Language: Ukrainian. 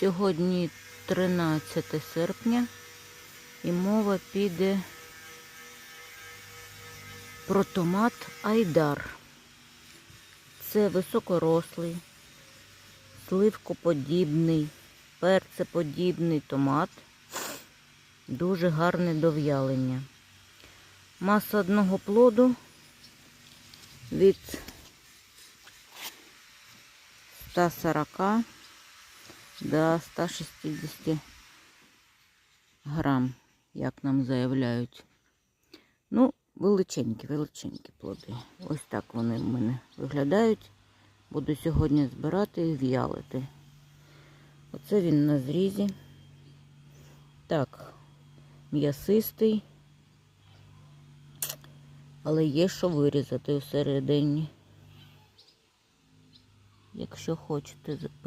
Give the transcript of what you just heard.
Сьогодні 13 серпня і мова піде про томат Айдар. Це високорослий, сливкоподібний, перцеподібний томат. Дуже гарне до в'ялення. Маса одного плоду від 140 до 160 грам, як нам заявляють. Ну, величенькі, величенькі плоди. Ось так вони в мене виглядають. Буду сьогодні збирати і в'ялити. Оце він на зрізі. Так, м'ясистий. Але є що вирізати всередині. Якщо хочете